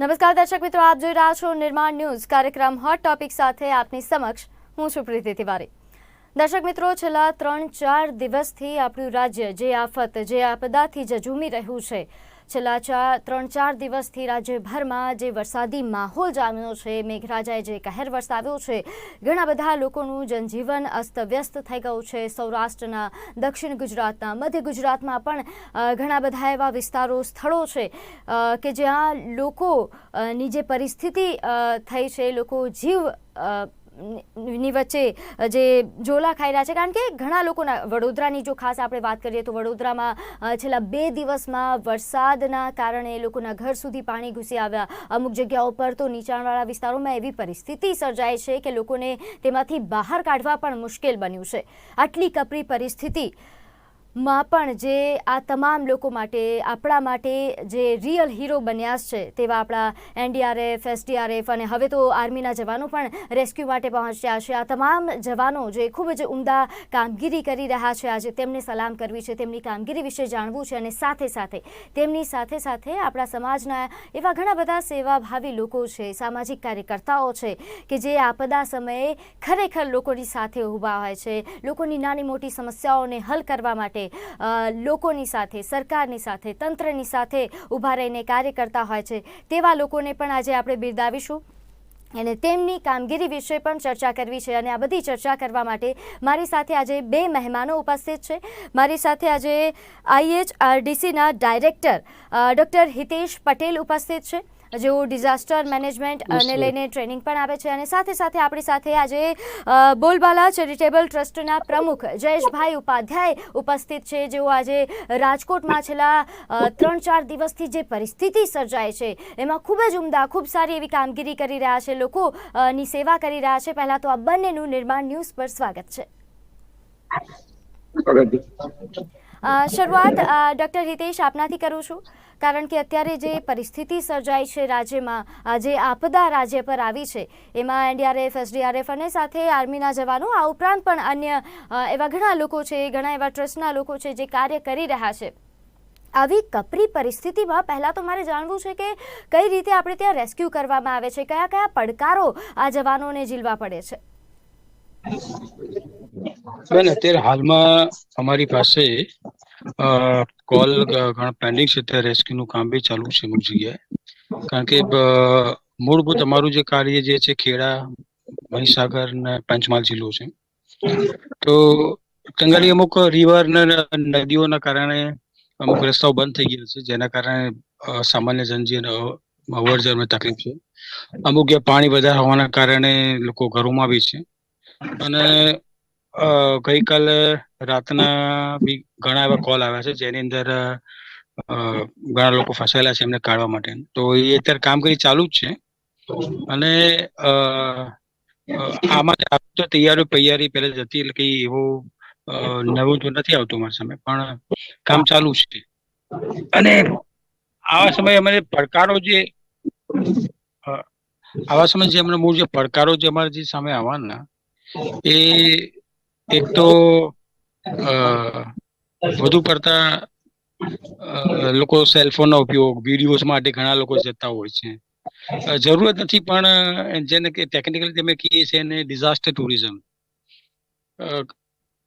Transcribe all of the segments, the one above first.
નમસ્કાર દર્શક મિત્રો, આપ જોઈ રહ્યા છો નિર્માણ ન્યૂઝ. કાર્યક્રમ હોટ ટોપિક સાથે આપની સમક્ષ હું છું પ્રીતિ તિવારી. દર્શક મિત્રો, છેલ્લા ત્રણ ચાર દિવસથી આપણું રાજ્ય જે આફત, જે આપદાથી ઝઝૂમી રહ્યું છે છેલ્લા ત્રણ ચાર દિવસથી રાજ્યભરમાં જે વરસાદી માહોલ જામ્યો છે, મેઘરાજાએ જે કહેર વરસાવ્યો છે, ઘણા બધા લોકોનું જનજીવન અસ્તવ્યસ્ત થઈ ગયું છે. સૌરાષ્ટ્રના, દક્ષિણ ગુજરાતના, મધ્ય ગુજરાતમાં પણ ઘણા બધા એવા વિસ્તારો, સ્થળો છે કે જ્યાં લોકોની જે પરિસ્થિતિ થઈ છે, લોકો જીવ ની વચ્ચે જે જોલા ખાઈ રહ્યા છે, કારણ કે ઘણા લોકોના, વડોદરાની જો ખાસ આપણે વાત કરીએ તો વડોદરામાં છેલ્લા બે દિવસમાં વરસાદના કારણે લોકોના ઘર સુધી પાણી ઘૂસી આવ્યા. અમુક જગ્યાઓ પર તો નીચાણવાળા વિસ્તારોમાં એવી પરિસ્થિતિ સર્જાય છે કે લોકોને તેમાંથી બહાર કાઢવા પણ મુશ્કેલ બન્યું છે. આટલી કપરી પરિસ્થિતિ માં પણ જે આ તમામ લોકો માટે, આપણા માટે જે રિયલ હીરો બન્યા છે, તેવા આપણા એનડીઆરએફ એસડીઆરએફ અને હવે તો આર્મીના જવાનો પણ રેસ્ક્યુ માટે પહોંચ્યા છે. આ તમામ જવાનો જે ખૂબ જ ઉમદા કામગીરી કરી રહ્યા છે, આજે તેમને સલામ કરવી છે, તેમની કામગીરી વિશે જાણવું છે અને સાથે સાથે તેમની સાથે સાથે આપણા સમાજના એવા ઘણા બધા સેવાભાવી લોકો છે, સામાજિક કાર્યકર્તાઓ છે કે જે આપદા સમયે ખરેખર લોકોની સાથે ઊભા હોય છે, લોકોની નાની મોટી સમસ્યાઓને હલ કરવા માટે અ, લોકોની સાથે સરકારની સાથે તંત્રની સાથે ઊભા રહીને કાર્ય કરતા હોય છે. તેવા લોકોને પણ આજે આપણે બિરદાવીશું. અને તેમની કામગીરી વિશે પણ ચર્ચા કરવી છે. અને આ બધી ચર્ચા કરવા માટે મારી સાથે આજે બે મહેમાનો ઉપસ્થિત છે. મારી સાથે આજે આઈએચઆરડીસીના ડાયરેક્ટર ડૉક્ટર હિતેશ પટેલ ઉપસ્થિત છે. જેઓ ડિઝાસ્ટર મેનેજમેન્ટ અને લઈને ટ્રેનિંગ પણ આપે છે અને સાથે સાથે આપણી સાથે આજે બોલબાલા ચેરિટેબલ ટ્રસ્ટના પ્રમુખ જયેશભાઈ ઉપાધ્યાય ઉપસ્થિત છે. જેઓ આજે રાજકોટમાં છેલ્લા ત્રણ ચાર દિવસથી જે પરિસ્થિતિ સર્જાય છે એમાં ખૂબ જ ઉમદા ખૂબ સારી એવી કામગીરી કરી રહ્યા છે લોકો ની સેવા કરી રહ્યા છે. પહેલાં તો આ બંનેનું નિર્માણ ન્યૂઝ પર સ્વાગત છે. શરૂઆત ડોક્ટર ડૉક્ટર હિતેશ આપનાથી કરું છું. કારણ કે અત્યારે જે પરિસ્થિતિ સર્જાઈ છે રાજ્યમાં જે આપદા રાજ્ય પર આવી છે, એમાં એનડીઆરએફ, એસડીઆરએફ અને સાથે આર્મીના જવાનો, આ ઉપરાંત પણ અન્ય એવા ઘણા લોકો છે, ઘણા એવા ટ્રસ્ટના લોકો છે જે કાર્ય કરી રહ્યા છે. આવી કપરી પરિસ્થિતિમાં પહેલાં તો મારે જાણવું છે કે કઈ રીતે આપણે ત્યાં રેસ્ક્યુ કરવામાં આવે છે, કયા કયા પડકારો આ જવાનોને ઝીલવા પડે છે? બેન, અત્યારે હાલમાં અમારી પાસે કોલ ઘણા પેન્ડિંગ છે ત્યારે રેસ્ક્યુનું કામ બી ચાલુ છે અમુક જગ્યાએ. કારણ કે મૂળભૂત અમારું જે કાર્ય જે છે ખેડા, મહીસાગર ને પંચમહાલ જિલ્લો છે. તો ટંગાલી અમુક રિવર ને નદીઓના કારણે અમુક રસ્તાઓ બંધ થઈ ગયા છે, જેના કારણે સામાન્ય જનજીવન અવર જવરમાં તકલીફ છે. અમુક પાણી વધારે હોવાના કારણે લોકો ઘરોમાં બી છે. અને ગઈકાલે રાતના બી ઘણા એવા કોલ આવ્યા છે, જેની અંદર ઘણા લોકો ફસાયેલા છે એમને કાઢવા માટે. તો એ અત્યારે કામગીરી ચાલુ જ છે. અને આમ તો તૈયારી તૈયારી પહેલા જ હતી, એટલે કઈ એવો નવું તો નથી આવતું મારા સામે, પણ કામ ચાલુ છે. અને આવા સમયે અમારે પડકારો જે આવા સમયે જે અમને મૂળ જે પડકારો જે અમારે જે સામે આવવાના, એ એક તો વધુ પડતા લોકો સેલફોનનો ઉપયોગ વિડીયોઝ માટે ઘણા લોકો જતા હોય છે. જરૂરત નથી, પણ, જેને કે ટેકનિકલી તમે કહીએ છીએ એને ડિઝાસ્ટર ટુરિઝમ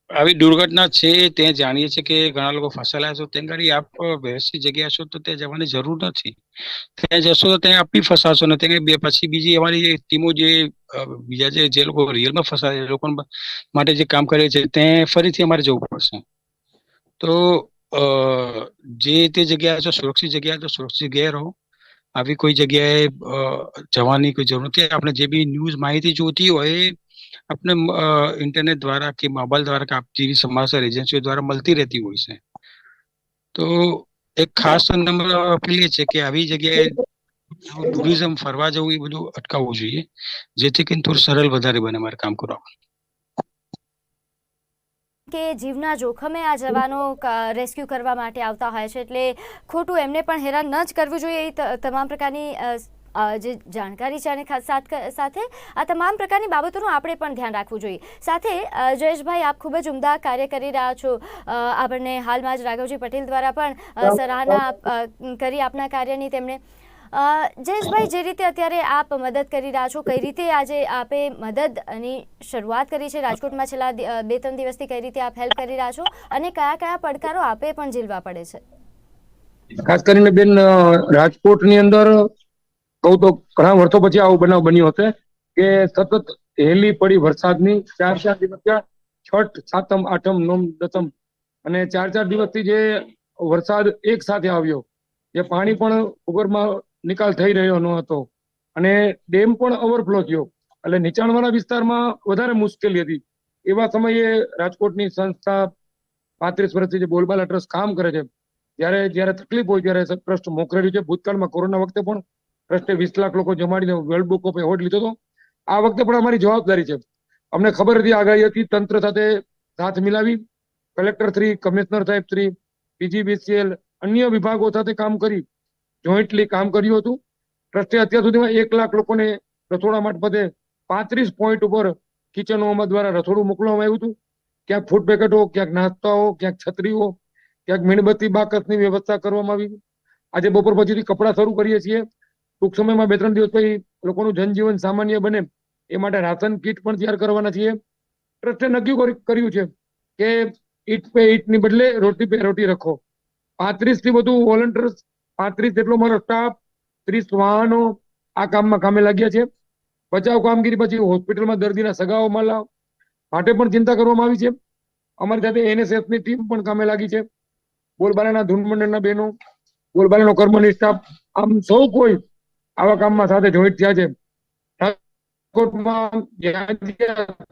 આવી દુર્ઘટના છે, તે જાણીએ છીએ કે ઘણા લોકો ફસાયેલા છો તેમ કરી આપ વ્યવસ્થિત જગ્યા છો તો ત્યાં જવાની જરૂર નથી. ત્યાં જશો તો ત્યાં આપી ફસાશો ને ત્યાં બે પછી બીજી અમારી જે ટીમો જે બીજા જે જે લોકો રિયલમાં ફસાય એ લોકો માટે જે કામ કરે છે ત્યાં ફરીથી અમારે જવું પડશે. તો જે તે જગ્યાએ છો, સુરક્ષિત જગ્યાએ તો સુરક્ષિત જગ્યાએ રહો. આવી કોઈ જગ્યાએ જવાની કોઈ જરૂર નથી. આપણે જે બી ન્યૂઝ માહિતી જોતી હોય આપણે ઇન્ટરનેટ દ્વારા કે મોબાઈલ દ્વારા કે આપ સમાચાર એજન્સીઓ દ્વારા મળતી રહેતી હોય છે. તો એક ખાસ નંબર અપીલ છે કે આવી જગ્યાએ ટુરિઝમ ફરવા જવું એ બધું અટકાવવું જોઈએ. જેથી કરીને થોડું સરળ વધારે બને મારે કામ કરવા કે જીવના જોખમે આ જવાનો રેસ્ક્યુ કરવા માટે આવતા હોય છે, એટલે ખોટું એમને પણ હેરાન ન જ કરવું જોઈએ એ તમામ પ્રકારની જે જાણકારી છે અને સાથે આ તમામ પ્રકારની બાબતોનું આપણે પણ ધ્યાન રાખવું જોઈએ. સાથે જયેશભાઈ આપ ખૂબ જ ઉમદા કાર્ય કરી રહ્યા છો. આપણને હાલમાં જ રાઘવજી પટેલ દ્વારા પણ સરાહના કરી આપના કાર્યની તેમણે. જયેશભાઈ જે રીતે અત્યારે આપ મદદ કરી રહ્યા છો કઈ રીતે આજે આપે મદદની શરૂઆત કરી છે? રાજકોટમાં છેલ્લા બે ત્રણ દિવસથી કઈ રીતે આપ હેલ્પ કરી રહ્યા છો? અને કયા કયા પડકારો આપે પણ ઝીલવા પડે છે? ખાસ કરીને બેન રાજકોટની અંદર કહું તો ઘણા વર્ષો પછી આવો બનાવ બન્યો હશે કે સતત હેલી પડી વરસાદની ચાર ચાર દિવસ ત્યાં છઠ, સાતમ, આઠમ, નોમ, દસમ અને ચાર ચાર દિવસથી જે વરસાદ એક સાથે આવ્યો, જે પાણી પણ ભૂગર્ભમાં નિકાલ થઈ રહ્યો ન હતો અને ડેમ પણ ઓવરફ્લો થયો. એટલે નીચાણવાળા વિસ્તારમાં વધારે મુશ્કેલી હતી. એવા સમયે રાજકોટની સંસ્થા પાંત્રીસ વર્ષથી જે બોલબાલા ટ્રસ્ટ કામ કરે છે, જ્યારે જ્યારે તકલીફ હોય ત્યારે ટ્રસ્ટ મોકલેલું છે. ભૂતકાળમાં કોરોના વખતે પણ ટ્રસ્ટે વીસ લાખ લોકો જમાડીને વર્લ્ડ બુક ઓફ એવોર્ડ લીધો હતો. આ વખતે પણ અમારી જવાબદારી છે. અમને ખબર હતી આગાહી હતી તંત્ર સાથે સાથ મિલાવી. કલેક્ટર શ્રી, કમિશનર સાહેબ શ્રી, પીજીબીસીએલ, અન્ય વિભાગો સાથે કામ કરી જોઈન્ટલી કામ કર્યું હતું. ટ્રસ્ટે અત્યાર સુધીમાં એક લાખ લોકોને રસોડા મારફતે પાંત્રીસ પોઈન્ટ ઉપર કિચનો દ્વારા રસોડું મોકલવામાં આવ્યું હતું. ક્યાંક ફૂડ પેકેટો ક્યાંક નાસ્તાઓ ક્યાંક છત્રીઓ ક્યાંક મીણબત્તી, બાકસની વ્યવસ્થા કરવામાં આવી. આજે બપોર પછીથી કપડાં શરૂ કરીએ છીએ. ટૂંક સમયમાં બે ત્રણ દિવસ પછી લોકોનું જનજીવન સામાન્ય બને એ માટે રાશન કીટ પણ તૈયાર કરવાના છીએ. ટ્રસ્ટે નક્કી કર્યું છે કે ઈટ પે ઈટની બદલે રોટી પે રોટી રખો. પાંત્રીસથી વધુ વોલન્ટિયર્સ, પાંત્રીસ જેટલો મારો સ્ટાફ, ત્રીસ વાહનો આ કામમાં કામે લાગ્યા છે. બચાવ કામગીરી પછી હોસ્પિટલમાં દર્દીના સગાઓ મળવા માટે પણ ચિંતા કરવામાં આવી છે. અમારી સાથે એનએસએસની ટીમ પણ કામે લાગી છે. બોલબાલાના ધૂન મંડળના બહેનો, બોલબાલાનો કર્મની સ્ટાફ આમ સૌ કોઈ આવા કામમાં સાથે જોઈન્ટ થયા છે. રાજકોટમાં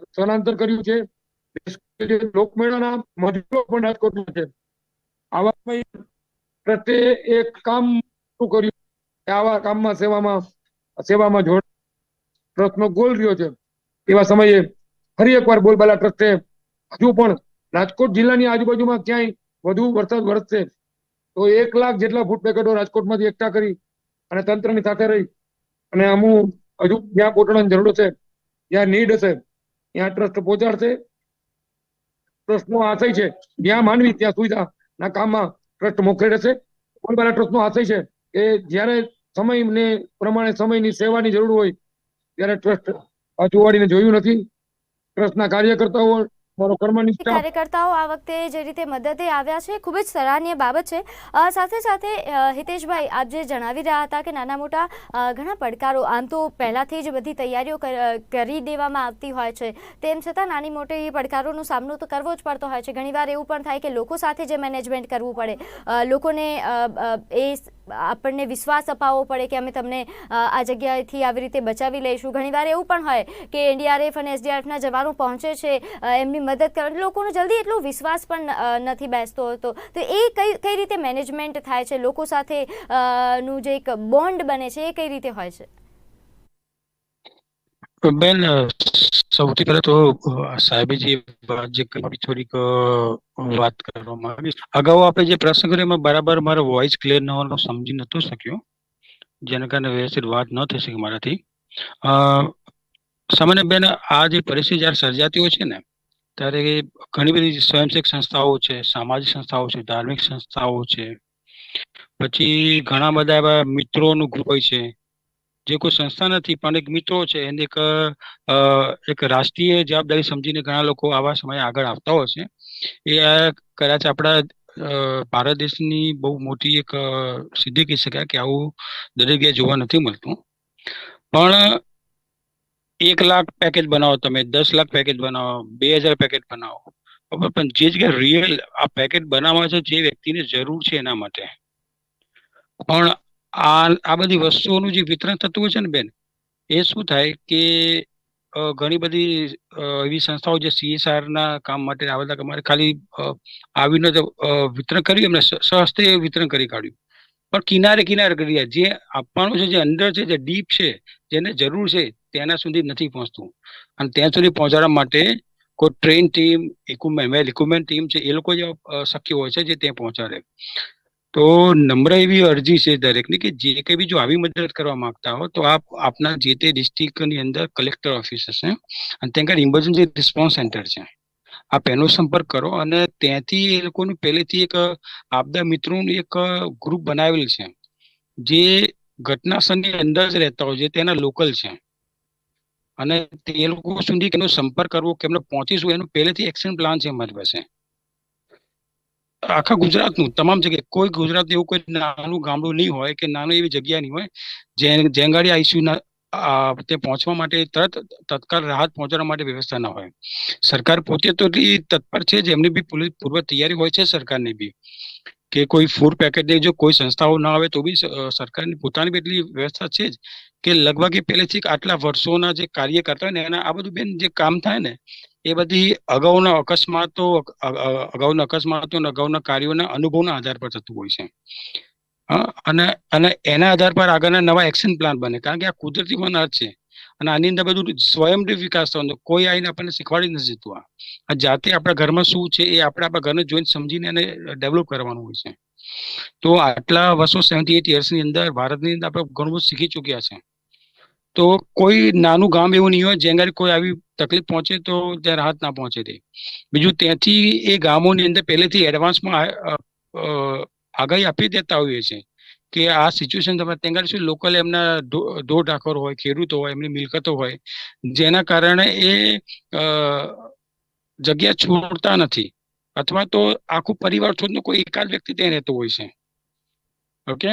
સ્થળાંતર કર્યું છે લોકમેળાના મજૂરો પણ રાજકોટમાં છે. આવા પ્રત્યે એક કામ કર્યું? આવા કામમાં સેવામાં સેવામાં જોડ ટ્રસ્ટનો ગોલ રહ્યો છે. એવા સમયે ફરી એકવાર બોલબાલા ટ્રસ્ટે હજુ પણ રાજકોટ જિલ્લાની આજુબાજુમાં ક્યાંય વધુ વરસાદ વરસશે? તો એક લાખ જેટલા ફૂડ પેકેટો રાજકોટમાંથી એકઠા કરી અને તંત્રની સાથે રહી. અને અમુક હજુ જ્યાં પોટડાની જરૂર છે, જ્યાં નીડ હશે, ત્યાં ટ્રસ્ટ પહોંચાડશે. ટ્રસ્ટનો આશય છે, જ્યાં માનવી ત્યાં સુવિધાના કામમાં ટ્રસ્ટ મોકલી રહેશે બોલબાલા ટ્રસ્ટનો આશય છે કે જ્યારે સમયને પ્રમાણે સમયની સેવાની જરૂર હોય, ત્યારે ટ્રસ્ટ વાળીને જોયું નથી. ટ્રસ્ટના કાર્યકર્તાઓ મારો કાર્યકર્તાઓ આ વખતે જે રીતે મદદે આવ્યા છે ખૂબ જ સરાહનીય બાબત છે. અ, સાથે સાથે હિતેશભાઈ આપ જે જણાવી રહ્યા હતા કે નાના મોટા ઘણા પડકારો આમ તો પહેલાંથી જ બધી તૈયારીઓ કરી દેવામાં આવતી હોય છે. તેમ છતાં નાની મોટી પડકારોનો સામનો તો કરવો જ પડતો હોય છે. ઘણીવાર એવું પણ થાય કે લોકો સાથે જે મેનેજમેન્ટ કરવું પડે લોકોને એ આપણને વિશ્વાસ અપાવવો પડે કે અમે તમને આ જગ્યાએથી આવી રીતે બચાવી લઈશું. ઘણીવાર એવું પણ હોય કે એનડીઆરએફ અને એસડીઆરએફના જવાનો પહોંચે છે એમની મદદ કરવા લોકોનો જલ્દી એટલો વિશ્વાસ પણ નથી બેસતો હોતો. તો એ કઈ કઈ રીતે મેનેજમેન્ટ થાય છે, લોકો સાથે નું જે એક બોન્ડ બને છે, એ કઈ રીતે હોય છે? બેન સૌથી પહેલા તો સાહેબજી સાહેબે જે વાત, જે કરી થોડીક વાત કરવામાં આવી. અગાઉ આપણે જે પ્રશ્ન કર્યો એમાં બરાબર મારો વોઇસ ક્લિયર ન હોવાનું સમજી નતો શક્યો. જેના કારણે વ્યવસ્થિત વાત ન થઈ શકી મારાથી. સામાન્ય બેન, આ જે પરિસ્થિતિ જ્યારે સર્જાતી હોય છે ને, ત્યારે ઘણી બધી સ્વયંસેવક સંસ્થાઓ છે, સામાજિક સંસ્થાઓ છે, ધાર્મિક સંસ્થાઓ છે. પછી ઘણા બધા એવા મિત્રોનું ગ્રુપ હોય છે. જે કોઈ સંસ્થા નથી, પણ એક મિત્રો છે, એને એક એક રાષ્ટ્રીય જવાબદારી સમજીને ઘણા લોકો આવા સમયે આગળ આવતા હોય છે. એ આ કદાચ આપણા ભારત દેશની બહુ મોટી એક સિદ્ધિ કહી શકાય કે આવું દરેક જોવા નથી મળતું. પણ એક લાખ પેકેજ બનાવો તમે, દસ લાખ પેકેજ બનાવો, બે હજાર પેકેજ બનાવો પણ જે જગ્યાએ રિયલ આ પેકેજ બનાવવા છે, જે વ્યક્તિને જરૂર છે એના માટે. પણ આ આ બધી વસ્તુઓનું જે વિતરણ થતું હોય છે ને બેન, એ શું થાય કે ઘણી બધી એવી સંસ્થાઓ જે CSR ના કામ માટે આવેલા અમારે ખાલી આવીને વિતરણ કર્યું, એમને સહસ્તે વિતરણ કરી કાઢ્યું. પણ કિનારે કિનારે કરી જે આપવાનું છે, જે અંદર છે, જે ડીપ છે, જેને જરૂર છે, તેના સુધી નથી પહોંચતું. અને ત્યાં સુધી પહોંચાડવા માટે કોઈ train team equipment well equipment team છે, એ લોકો જે શક્ય હોય છે, જે ત્યાં પહોંચાડે. તો નમ્ર એવી અરજી છે દરેકની કે જે કંઈ બી જો આવી મદદ કરવા માંગતા હો, તો આપ આપના જે તે ડિસ્ટ્રિક્ટની અંદર કલેક્ટર ઓફિસ હશે. અને ત્યાં આગળ ઇમરજન્સી રિસ્પોન્સ સેન્ટર છે. આપ એનો સંપર્ક કરો અને ત્યાંથી એ લોકોનું પહેલેથી એક આપદા મિત્રોનું એક ગ્રુપ બનાવેલ છે. જે ઘટના સ્થળની અંદર જ રહેતા હોય છે તેના લોકલ છે. અને તે લોકો સુધી કેનો સંપર્ક કરવો કેમને પહોંચીશું, એનું પહેલેથી એક્શન પ્લાન છે અમારી પાસે. આખા ગુજરાતનું, તમામ જગ્યાએ. કોઈ ગુજરાત એવું કોઈ નાનું ગામડું નહીં હોય કે નાનું એવી જગ્યા નહીં હોય જે જેંગાડી આઈસીયુના તે પહોંચવા માટે તરત, તત્કાલ રાહત પહોંચાડવા માટે વ્યવસ્થા ના હોય. સરકાર પોતે તો એટલી તત્પર છે જેમની બી પૂરી પૂર્વ તૈયારી હોય છે સરકારની બી. કે કોઈ ફૂડ પેકેટની જો કોઈ સંસ્થાઓ ના આવે તો બી સરકારની પોતાની એટલી વ્યવસ્થા છે જ કે લગભગ એ પહેલેથી આટલા વર્ષોના જે કાર્ય કરતા હોય ને એના, આ બધું બેન જે કામ થાય ને એ બધી અગાઉના અકસ્માતો અગાઉના અકસ્માતો અને અગાઉના કાર્યોના અનુભવના આધાર પર થતું હોય છે. અને અને એના આધાર પર આગળના નવા એક્શન પ્લાન બને. કારણ કે આ કુદરતી વનાર છે. અને આની અંદર બધું સ્વયંભૂ વિકાસ થવાનો. કોઈ આવીને આપણને શીખવાડી નથી જતું આ. જાતે આપણા ઘરમાં શું છે એ આપણે આપણા ઘરને જોઈને સમજીને એને ડેવલપ કરવાનું હોય છે. તો આટલા વર્ષો સેવન્ટી એટની અંદર ભારતની અંદર આપણે ઘણું બધું શીખી ચૂક્યા છે. તો કોઈ નાનું ગામ એવું નહીં હોય જ્યાં કોઈ આવી તકલીફ પહોંચે તો ત્યાં રાહત ના પહોંચે તે. બીજું ત્યાંથી એ ગામોની અંદર પહેલેથી એડવાન્સમાં આગાહી આપી દેતા હોઈએ છે કે આ સિચ્યુએશન તમે ત્યાં આગળ શું લોકલ એમના ઢો- ઢાકર હોય, ખેડૂતો હોય, એમની મિલકતો હોય, જેના કારણે એ જગ્યા છોડતા નથી અથવા તો આખું પરિવાર છોડનો કોઈ એકાદ વ્યક્તિ ત્યાં રહેતો હોય છે. ઓકે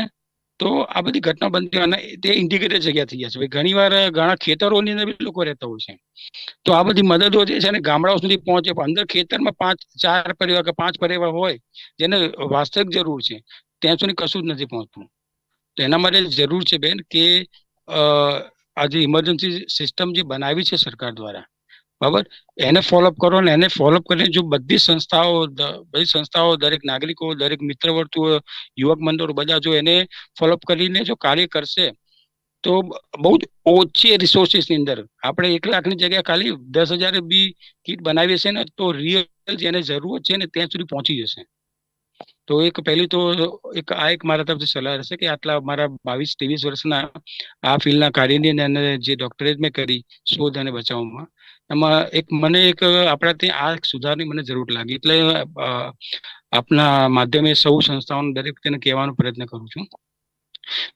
તો આ બધી ઘટના બનતી અને તે ઇન્ડિકેટેડ જગ્યા થઈ જશે ઘણી વાર ઘણા ખેતરોની અંદર બી લોકો રહેતા હોય છે. તો આ બધી મદદો જે છે ને ગામડાઓ સુધી પહોંચે અંદર ખેતરમાં પાંચ, ચાર પરિવાર કે પાંચ પરિવાર હોય, જેને વાસ્તવિક જરૂર છે, ત્યાં સુધી કશું જ નથી પહોંચતું. તો એના માટે જરૂર છે બેન કે આ જે ઇમરજન્સી સિસ્ટમ જે બનાવી છે સરકાર દ્વારા બરાબર? એને ફોલોઅપ કરો ને એને ફોલોઅપ કરીને જો બધી સંસ્થાઓ બધી સંસ્થાઓ, દરેક નાગરિકો, દરેક મિત્ર વર્તુઓ યુવક મંડળો બધા જો એને ફોલોઅપ કરીને જો કાર્ય કરશે, તો બહુ જ ઓછી રિસોર્સિસની અંદર. આપણે એક લાખની જગ્યાએ ખાલી દસ હજાર બી કીટ બનાવીએ છે ને, તો રિયલ જેને જરૂર છે ને ત્યાં સુધી પહોંચી જશે. તો એક પહેલી તો એક, આ એક મારા તરફથી સલાહ રહેશે કે આટલા મારા બાવીસ, ત્રેવીસ વર્ષના આ ફિલ્ડના કાર્યની અને જે ડોક્ટરેટ મેં કરી, શોધ અને બચાવમાં એમાં એક મને એક આપણા ત્યાં આ સુધારની મને જરૂર લાગી. એટલે આપના માધ્યમે સૌ સંસ્થાઓને દરેક તેને કહેવાનો પ્રયત્ન કરું છું.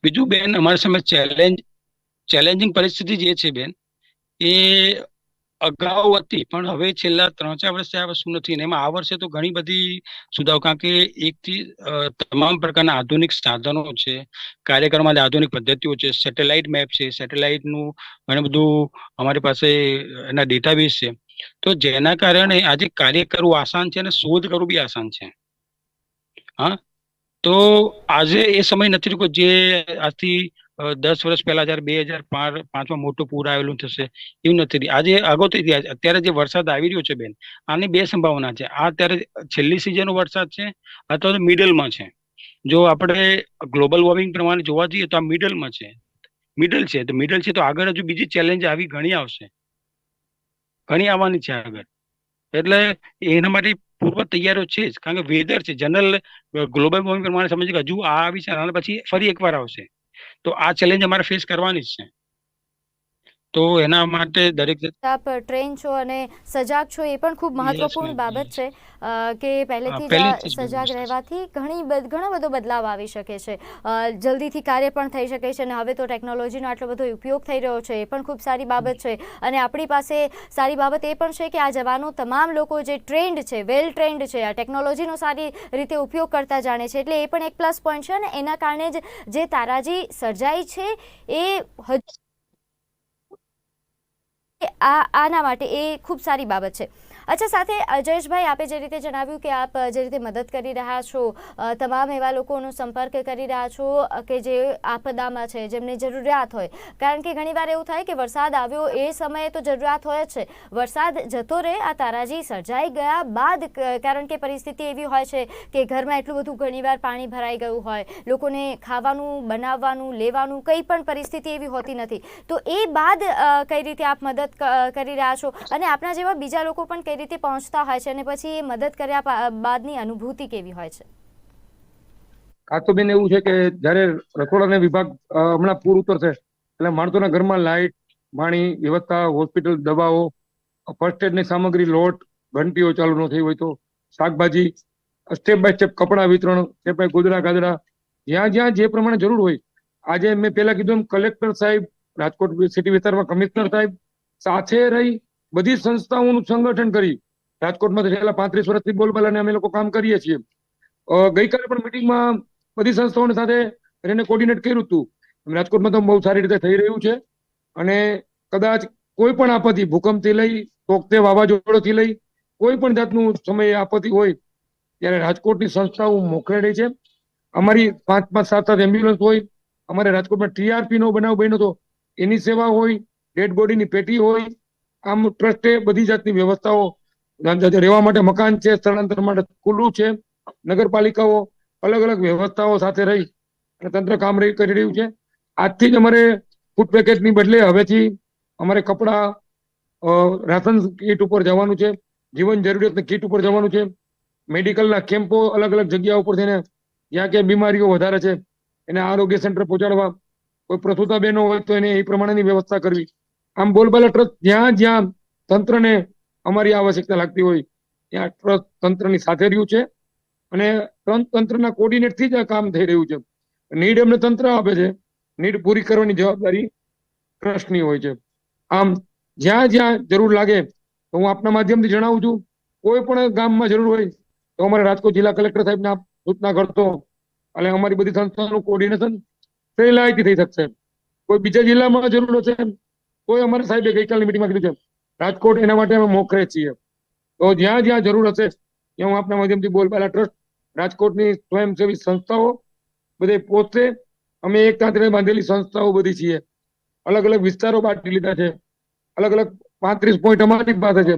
બીજું બેન, અમારી સામે ચેલેન્જ ચેલેન્જિંગ પરિસ્થિતિ જે છે બેન, એ અગાઉ હતી, પણ હવે છેલ્લા ત્રણ ચાર વર્ષથી આ વસ્તુ નથી ને એમાં આ વર્ષે તો ઘણી બધી સુધારો, કારણ કે એકથી તમામ પ્રકારના આધુનિક સાધનો છે, કાર્યક્રમ માટે આધુનિક પદ્ધતિઓ છે, સેટેલાઇટ મેપ છે, સેટેલાઇટનું ઘણું બધું અમારી પાસે એના ડેટાબેઝ છે. તો જેના કારણે આજે કાર્ય કરવું આસાન છે અને શોધ કરવું બી આસાન છે. હા? તો આજે એ સમય નથી રહ્યો જે આજથી દસ વર્ષ પહેલા જયારે બે હજાર પાંચમાં મોટું પૂર આવેલું થશે, એવું નથી. આજે છે. અત્યારે જે વરસાદ આવી રહ્યો છે બેન, આની બે સંભાવના છે. આ અત્યારે છેલ્લી સિઝનનો વરસાદ છે અથવા તો મિડલમાં છે. જો આપણે ગ્લોબલ વોર્મિંગ પ્રમાણે જોવા જઈએ તો આ મિડલમાં છે. મિડલ છે, તો મિડલ છે તો આગળ હજુ બીજી ચેલેન્જ આવી ઘણી આવશે. ઘણી આવવાની છે આગળ. એટલે એના માટે પૂર્વ તૈયારીઓ છે જ, કારણ કે વેધર છે જનરલ ગ્લોબલ વોર્મિંગ પ્રમાણે સમજીએ કે હજુ આ આવી છે, અને પછી ફરી એકવાર આવશે. તો આ ચેલેન્જ અમારે ફેસ કરવાની જ છે. તો એના માટે દરેક આપ ટ્રેન છો અને સજાગ છો એ પણ ખૂબ મહત્વપૂર્ણ બાબત છે. કે પહેલેથી સજાગ રહેવાથી ઘણી ઘણો બધો બદલાવ આવી શકે છે. જલ્દીથી કાર્ય પણ થઈ શકે છે અને હવે તો ટેકનોલોજીનો આટલો બધો ઉપયોગ થઈ રહ્યો છે એ પણ ખૂબ સારી બાબત છે. અને આપણી પાસે સારી બાબત એ પણ છે કે આ જવાનો તમામ લોકો જે ટ્રેન્ડ છે વેલ ટ્રેન્ડ છે આ ટેકનોલોજીનો સારી રીતે ઉપયોગ કરતા જાણે છે. એટલે એ પણ એક પ્લસ પોઈન્ટ છે અને એના કારણે જ જે તારાજી સર્જાઈ છે એ હજુ આ આના માટે એ ખૂબ સારી બાબત છે. અચ્છા, સાથે જયેશભાઈ, આપે જે રીતે જણાવ્યું કે આપ જે રીતે મદદ કરી રહ્યા છો તમામ એવા લોકોનો સંપર્ક કરી રહ્યા છો કે જે આપદામાં છે, જેમને જરૂરિયાત હોય. કારણ કે ઘણીવાર એવું થાય કે વરસાદ આવ્યો એ સમયે તો જરૂરિયાત હોય છે. વરસાદ જતો રહે, આ તારાજી સર્જાઈ ગયા બાદ કારણ કે પરિસ્થિતિ એવી હોય છે કે ઘરમાં એટલું બધું ઘણીવાર પાણી ભરાઈ ગયું હોય, લોકોને ખાવાનું, બનાવવાનું, લેવાનું કંઈ પણ પરિસ્થિતિ એવી હોતી નથી. તો એ બાદ કઈ રીતે આપ મદદ કરી રહ્યા છો? અને આપના જેવા બીજા લોકો પણ કઈ રીતે પહોંચતા હોય છે અને પછી મદદ કર્યા બાદની અનુભૂતિ કેવી હોય છે? કાતુબેન, એવું છે કે જ્યારે રસોડાના વિભાગ હમણાં પૂર ઉતરશે, એટલે માણસોના ઘરમાં લાઇટ, પાણી, વ્યવસ્થા, હોસ્પિટલ, દવાઓ, ફર્સ્ટ એડની સામગ્રી, લોટ, ઘંટીઓ ચાલુ ન થઈ હોય તો શાકભાજી, સ્ટેપ બાય સ્ટેપ કપડાં વિતરણ, સ્ટેપ બાય ગોદડા ગાદડા, જ્યાં જ્યાં જે પ્રમાણે જરૂર હોય. આજે મેં પહેલા કીધું એમ કલેક્ટર સાહેબ, રાજકોટ સિટી વિસ્તારમાં કમિશનર સાહેબ સાથે રહી બધી સંસ્થાઓનું સંગઠન કરી રાજકોટમાં થયેલા પાંત્રીસ વર્ષથી બોલબાલાને અમે લોકો કામ કરીએ છીએ. ગઈકાલે પણ મિટિંગમાં બધી સંસ્થાઓની સાથે એને કોર્ડિનેટ કર્યું હતું. રાજકોટમાં તો બહુ સારી રીતે થઈ રહ્યું છે અને કદાચ કોઈ પણ આપત્તિ ભૂકંપથી લઈ, તોકતે વાવાઝોડોથી લઈ, કોઈ પણ જાતનું સમય આપત્તિ હોય, ત્યારે રાજકોટની સંસ્થાઓ મોખરે રહી છે. અમારી પાંચ પાંચ, સાત સાત એમ્બ્યુલન્સ હોય, અમારે રાજકોટમાં ટીઆરપી નો બનાવ બન્યો હતો. એની સેવા હોય ડેડ બોડીની પેટી હોય આમ ટ્રસ્ટે બધી જાતની વ્યવસ્થાઓ રહેવા માટે મકાન છે, સ્થળાંતર માટે ખુલ્લું છે, નગરપાલિકાઓ અલગ અલગ વ્યવસ્થાઓ સાથે રહી અને તંત્ર કામ કરી રહ્યું છે. આજથી જ અમારે ફૂડ પેકેટની બદલે હવેથી અમારે કપડા રાશન કીટ ઉપર જવાનું છે, જીવન જરૂરિયાતની કીટ ઉપર જવાનું છે. મેડિકલના કેમ્પો અલગ અલગ જગ્યા ઉપર થઈને જ્યાં ક્યાં બીમારીઓ વધારે છે, એને આરોગ્ય સેન્ટર પહોંચાડવા કોઈ પ્રસૂતા બહેનો હોય તો એને એ પ્રમાણેની વ્યવસ્થા કરવી. આમ બોલબાલા ટ્રસ્ટ જ્યાં જ્યાં તંત્રને અમારી આવશ્યકતા લાગતી હોય, ત્યાં ટ્રસ્ટ તંત્રની સાથે રહ્યું છે. અને તંત્રના કોર્ડિનેટથી જ આ કામ થઈ રહ્યું છે. નીડ એમને તંત્ર આપે છે. નીડ પૂરી કરવાની જવાબદારી ટ્રસ્ટની હોય છે. આમ જ્યાં જ્યાં જરૂર લાગે તો હું આપના માધ્યમથી જણાવું છું. કોઈ પણ ગામમાં જરૂર હોય તો અમારે રાજકોટ જિલ્લા કલેક્ટર સાહેબને સૂચના કરતો અને અમારી બધી સંસ્થાનું કોર્ડિનેશન સહેલાઈથી થઈ શકશે. કોઈ બીજા જિલ્લામાં જરૂર હશે કોઈ અમારે સાહેબે ગઈકાલની મિટિંગમાં કીધું છે, રાજકોટ એના માટે અમે મોખરે છીએ. તો જ્યાં જ્યાં જરૂર હશે, ત્યાં હું આપના માધ્યમથી બોલબાલા ટ્રસ્ટ, રાજકોટની સ્વયંસેવી સંસ્થાઓ, બધે પોતે અમે એક કાંતરે બાંધેલી સંસ્થાઓ બધી છીએ. અલગ અલગ વિસ્તારો બાંટી લીધા છે. અલગ અલગ પાંત્રીસ પોઈન્ટ અમારી પાસે છે.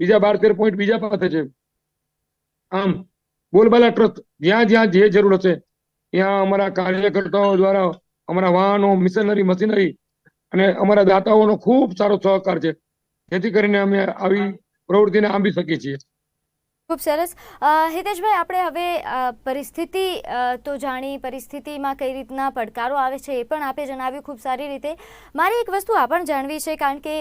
બીજા બાર તેર પોઈન્ટ બીજા પાસે છે. આમ બોલબાલા ટ્રસ્ટ, જ્યાં જ્યાં જે જરૂર હશે, ત્યાં અમારા કાર્યકર્તાઓ દ્વારા અમારા વાહનો, મિશનરી, મશીનરી અને અમારા દાતાઓનો ખૂબ સારો સહકાર છે. જેથી કરીને અમે આવી પ્રવૃત્તિને આંબી શકીએ છીએ. ખૂબ સરસ. હિતેશભાઈ, આપણે હવે પરિસ્થિતિ તો જાણી પરિસ્થિતિમાં કઈ રીતના પડકારો આવે છે એ પણ આપે જણાવ્યું ખૂબ સારી રીતે. મારી એક વસ્તુ આ પણ જાણવી છે, કારણ કે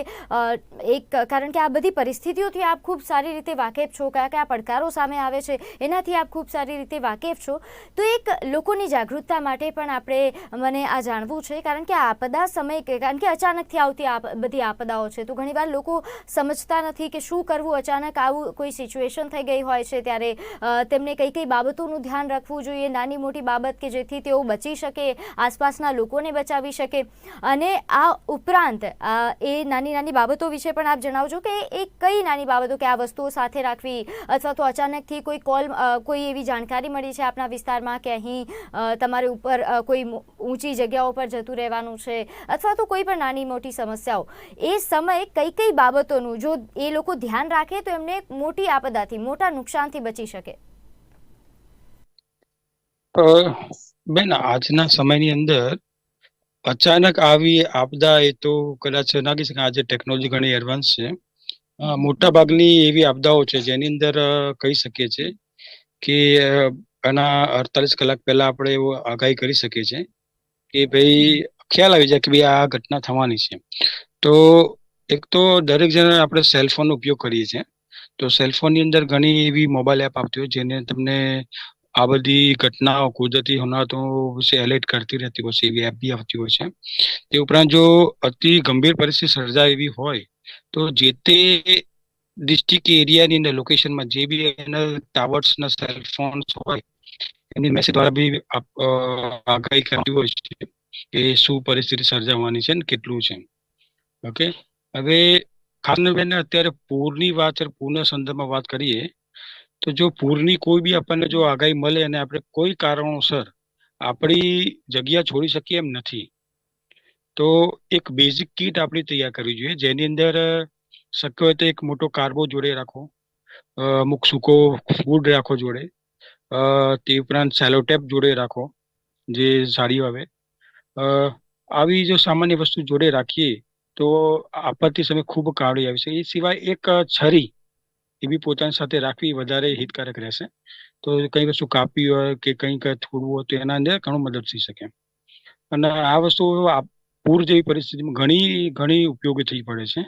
એક, કારણ કે આ બધી પરિસ્થિતિઓથી આપ ખૂબ સારી રીતે વાકેફ છો, કયા કયા પડકારો સામે આવે છે, એનાથી આપ ખૂબ સારી રીતે વાકેફ છો. તો એક લોકોની જાગૃતતા માટે પણ આપણે મને આ જાણવું છે, કારણ કે આ આપદા સમય કારણ કે અચાનકથી આવતી આ બધી આપદાઓ છે. તો ઘણીવાર લોકો સમજતા નથી કે શું કરવું, અચાનક આવું કોઈ સિચ્યુએશન થઈ ગઈ હોય છે ત્યારે તેમને કઈ કઈ બાબતોનું ધ્યાન રાખવું જોઈએ, નાની મોટી બાબત કે જેથી તેઓ બચી શકે, આસપાસના લોકોને બચાવી શકે. અને આ ઉપરાંત એ નાની નાની બાબતો વિશે પણ આપ જણાવજો કે એ કઈ નાની બાબતો કે આ વસ્તુઓ સાથે રાખવી અથવા તો અચાનકથી કોઈ કોલ કોઈ એવી જાણકારી મળી છે આપના વિસ્તારમાં કે અહીં તમારે ઉપર કોઈ ઊંચી જગ્યાઓ પર જતું રહેવાનું છે અથવા તો કોઈ પણ નાની મોટી સમસ્યાઓ. એ સમયે કઈ કઈ બાબતોનું જો એ લોકો ધ્યાન રાખે તો એમને મોટી આપદાથી, મોટા નુકસાનથી બચી શકે? બેન, આજના સમયની અંદર અચાનક આવી આપદા એ તો કદાચ ના શકે આજે ટેકનોલોજી ઘણી એડવાન્સ છે. મોટા ભાગની એવી આપદાઓ છે જેની અંદર કહી શકીએ છે કે એના અડતાલીસ કલાક પહેલા આપણે એવો આગાહી કરી શકીએ છીએ કે ભાઈ ખ્યાલ આવી જાય કે ભાઈ આ ઘટના થવાની છે. તો એક તો દરેક જણ આપણે સેલફોનનો ઉપયોગ કરીએ છીએ. તો સેલફોનની અંદર ઘણી એવી મોબાઈલ એપ આવતી હોય જેને તમને આ બધી ઘટનાઓ કુદરતી હોનારતો વિશે એલર્ટ કરતી રહેતી હોય છે, એવી એપ બી આવતી હોય છે. તે ઉપરાંત જો અતિ ગંભીર પરિસ્થિતિ સર્જાય એવી હોય, તો જે તે ડિસ્ટ્રિક્ટ એરિયાની અંદર લોકેશનમાં જે બી એના ટાવર્સના સેલફોન્સ હોય, એની મેસેજ દ્વારા બી આગાહી કરતી હોય છે કે શું પરિસ્થિતિ સર્જાવાની છે ને કેટલું છે. ઓકે હવે કરીને અત્યારે પૂરની વાત પૂરના સંદર્ભમાં વાત કરીએ, તો જો પૂરની કોઈ બી આપણને જો આગાહી મળે અને આપણે કોઈ કારણોસર આપણી જગ્યા છોડી શકીએ એમ નથી, તો એક બેઝિક કીટ આપણી તૈયાર કરવી જોઈએ. જેની અંદર, શક્ય હોય તો એક મોટો કાર્બો જોડે રાખો અમુક સૂકો ફૂડ રાખો જોડે તે ઉપરાંત સેલોટેપ જોડે રાખો, જે સારી આવે. આવી જો સામાન્ય વસ્તુ જોડે રાખીએ તો આપત્તિ સમય ખૂબ કાળી આવી છે. એ સિવાય એક છરી એ બી પોતાની સાથે રાખવી વધારે હિતકારક રહેશે. તો કંઈ વસ્તુ કાપી હોય કે કંઈક થોડવું હોય તો એના અંદર ઘણું મદદ થઈ શકે. અને આ વસ્તુ પૂર જેવી પરિસ્થિતિમાં ઘણી ઘણી ઉપયોગી થઈ પડે છે.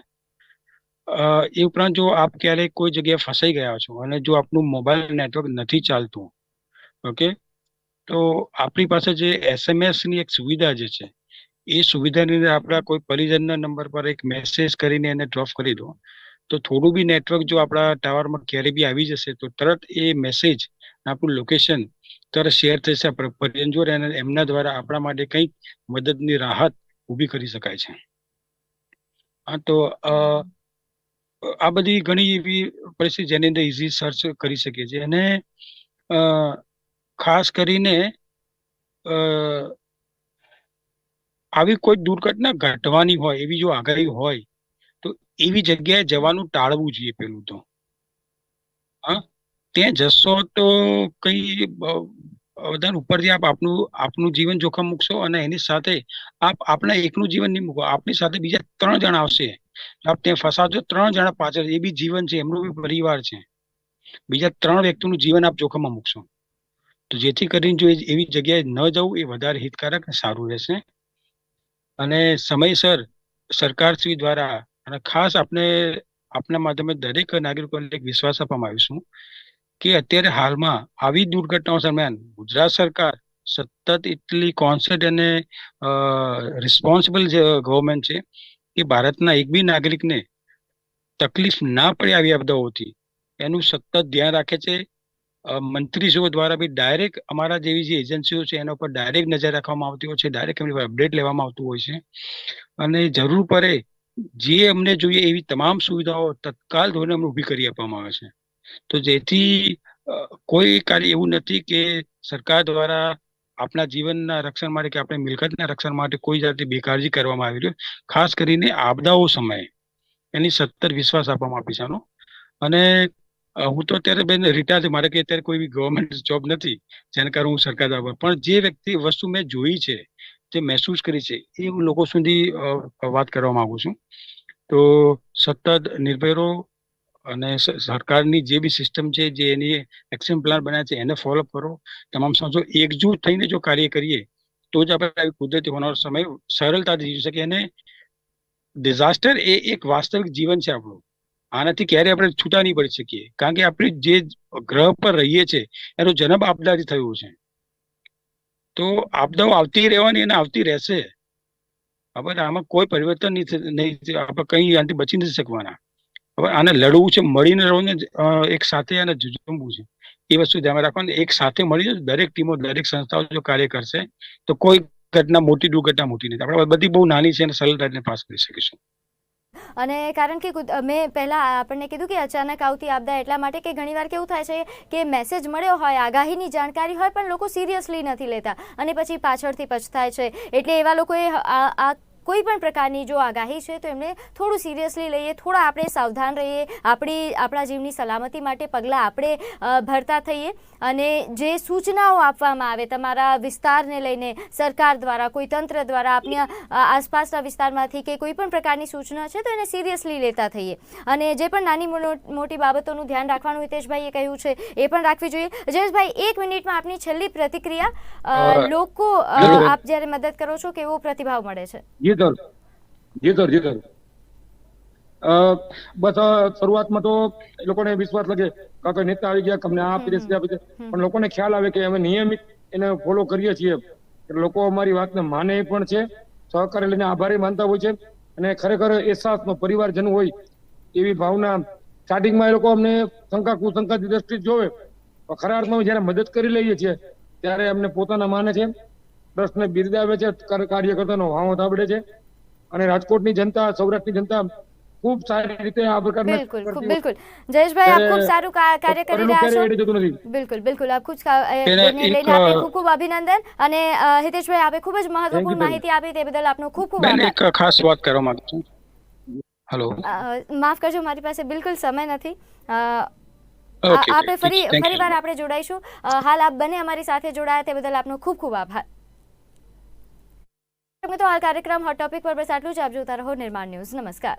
એ ઉપરાંત જો આપ ક્યારેક કોઈ જગ્યાએ ફસાઈ ગયા છો અને જો આપનું મોબાઈલ નેટવર્ક નથી ચાલતું, ઓકે? તો આપણી પાસે જે એસએમએસની એક સુવિધા જે છે એ સુવિધાની અંદર આપણા કોઈ પરિજનના નંબર પર એક મેસેજ કરીને એને ડ્રોપ કરી દો. તો થોડું બી નેટવર્ક જો આપણા ટાવરમાં ક્યારે બી આવી જશે, તો તરત એ મેસેજ આપણું લોકેશન તરત શેર થશે. આપણા પરિજન જોડે અને એમના દ્વારા આપણા માટે કંઈક મદદની રાહત ઊભી કરી શકાય છે. હા, તો આ બધી ઘણી એવી પરિસ્થિતિ જેની અંદર ઇઝી સર્ચ કરી શકીએ છીએ. અને ખાસ કરીને આવી કોઈ દુર્ઘટના ઘટવાની હોય, એવી જો આગાહી હોય, તો એવી જગ્યાએ જવાનું ટાળવું જોઈએ પેલું તો. હા? ત્યાં જશો તો કઈ વધારે ઉપરથી આપ આપનું આપનું જીવન જોખમ મૂકશો અને એની સાથે આપ આપણા એકનું જીવન નહીં મૂકો, આપની સાથે બીજા ત્રણ જણા આવશે. આપ ત્યાં ફસાજો ત્રણ જણા પાછળ, એ બી જીવન છે, એમનો બી પરિવાર છે. બીજા ત્રણ વ્યક્તિનું જીવન આપ જોખમમાં મૂકશો. તો જેથી કરીને જો એવી જગ્યાએ ન જવું, એ વધારે હિતકારક સારું રહેશે. અને સમયસર સરકારશ્રી દ્વારા અને ખાસ આપણે આપના માધ્યમે દરેક નાગરિકોને એક વિશ્વાસ આપવામાં આવીશું કે અત્યારે હાલમાં આવી દુર્ઘટનાઓ દરમિયાન ગુજરાત સરકાર સતત એટલી કોન્સર્ટ અને રિસ્પોન્સિબલ જે ગવર્મેન્ટ છે કે ભારતના એક બી નાગરિકને તકલીફ ના પડે આવી આપદાઓથી એનું સતત ધ્યાન રાખે છે. મંત્રીશ્રીઓ દ્વારા બી ડાયરેક્ટ અમારા જેવી જે એજન્સીઓ છે, એના ઉપર ડાયરેક્ટ નજર રાખવામાં આવતી હોય છે ડાયરેક્ટ એમની પર અપડેટ લેવામાં આવતું હોય છે. અને જરૂર પડે જે અમને જોઈએ એવી તમામ સુવિધાઓ તત્કાલ ધોરણે અમને ઊભી કરી આપવામાં આવે છે. તો જેથી કોઈ કાર્ય એવું નથી કે સરકાર દ્વારા આપણા જીવનના રક્ષણ માટે કે આપણે મિલકતના રક્ષણ માટે કોઈ જાતની બેકાળજી કરવામાં આવી રહ્યું. ખાસ કરીને આપદાઓ સમયે એની સત્તર વિશ્વાસ આપવામાં આપી છે અને હું તો અત્યારે બેન રિટાયર મારે કે અત્યારે કોઈ ગવર્મેન્ટ જોબ નથી, જેના કારણે હું સરકાર દ્વારા પણ જે વ્યક્તિ વસ્તુ મેં જોઈ છે, જે મહેસૂસ કરી છે, એ હું લોકો સુધી વાત કરવા માંગુ છું. તો સતત નિર્ભયરો અને સરકારની જે બી સિસ્ટમ છે, જે એની એક્શન પ્લાન બન્યા છે, એને ફોલોઅપ કરો. તમામ સમજો એકજૂટ થઈને જો કાર્ય કરીએ, તો જ આપણે આવી કુદરતી હોનારો સમય સરળતાથી જીવી શકીએ અને ડિઝાસ્ટર એ એક વાસ્તવિક જીવન છે આપણું. આનાથી ક્યારે આપણે છૂટા નહીં પડી શકીએ. કારણ કે આપણે જે ગ્રહ પર રહીએ છીએ એનો જન્મ આપદાથી થયો છે. તો આપદાઓ આવતી રહેવાની અને આવતી રહેશે. હવે આમાં કોઈ પરિવર્તન નહીં નહીં આપણે કંઈ આનાથી બચી નથી શકવાના. હવે આને લડવું છે, મળીને રહેવું એક સાથે આને ઝુંઝુમવું છે. એ વસ્તુ ધ્યાનમાં રાખવાની. એક સાથે મળીને દરેક ટીમો, દરેક સંસ્થાઓ જો કાર્ય કરશે, તો કોઈ ઘટના મોટી, દુર્ઘટના મોટી નથી. આપણે બધી બહુ નાની છે અને સરળતાને પાસ કરી શકીશું. અને કારણ કે મેં પહેલાં આપણને કીધું કે અચાનક આવતી આપદા એટલા માટે કે ઘણીવાર કેવું થાય છે કે મેસેજ મળ્યો હોય, આગાહીની જાણકારી હોય, પણ લોકો સિરિયસલી નથી લેતા. અને પછી પાછળથી પછતાય છે. એટલે એવા લોકોએ આ કોઈ પણ પ્રકારની જો આગાહી છે તો એમને થોડું સિરિયસલી લઈએ થોડા આપણે સાવધાન રહીએ આપણી આપણા જીવની સલામતી માટે પગલાં આપણે ભરતા થઈએ. અને જે સૂચનાઓ આપવામાં આવે તમારા વિસ્તારને લઈને સરકાર દ્વારા કોઈ તંત્ર દ્વારા આપની આસપાસના વિસ્તારમાંથી કે કોઈ પણ પ્રકારની સૂચના છે તો એને સિરિયસલી લેતા થઈએ. અને જે પણ નાની મોટી બાબતોનું ધ્યાન રાખવાનું હિતેશભાઈએ કહ્યું છે એ પણ રાખવી જોઈએ. જયેશભાઈ એક મિનિટમાં આપની છેલ્લી પ્રતિક્રિયા લોકો આપ જ્યારે મદદ કરો છો કેવો પ્રતિભાવ મળે છે? જી સર જી સર જી સર બસ શરૂઆતમાં તો એ લોકોને વિશ્વાસ લાગે કાં નેતા આવી ગયા તમને આ આપી દેશે આપી દેશે પણ લોકોને ખ્યાલ આવે કે અમે નિયમિત એને ફોલો કરીએ છીએ. લોકો અમારી વાતને માને પણ છે સહકારી લઈને આભારી માનતા હોય છે. અને ખરેખર અહેસાસનો પરિવારજન હોય એવી ભાવના સ્ટાર્ટિંગમાં એ લોકો અમને શંકા કુશંકા દ્રષ્ટિ જોવે. ખરા અર્થમાં જયારે મદદ કરી લઈએ છીએ ત્યારે અમને પોતાના માને છે. ટ્રસ્ટને બિરદાવે છે કાર્યકર્તાનો વાહો દાબડે છે. અને રાજકોટની જનતા સૌરાષ્ટ્રની જનતા ખૂબ સારી રીતે આ પ્રકારના બિલકુલ બિલકુલ. જયેશભાઈ આપ ખૂબ સારું કાર્ય કરી રહ્યા છો? બિલકુલ બિલકુલ. આપ અ, ખૂબ ખૂબ અભિનંદન અને હિતેશભાઈ આપે ખૂબ જ મહત્વપૂર્ણ માહિતી આપી તે બદલ આપનો ખૂબ ખૂબ આભાર. એક ખાસ વાત કરવા માંગુ છું. હેલો. માફ કરજો મારી પાસે બિલકુલ સમય નથી. આપણે ફરી ફરી વાર આપણે જોડાઈશું. હાલ આપ બંને અમારી સાથે જોડાયા તે બદલ આપનો ખૂબ ખૂબ આભાર. તો આ કાર્યક્રમ હોટ ટોપિક પર બસ આટલું જ. આપ જોતા રહો નિર્માણ ન્યૂઝ. નમસ્કાર.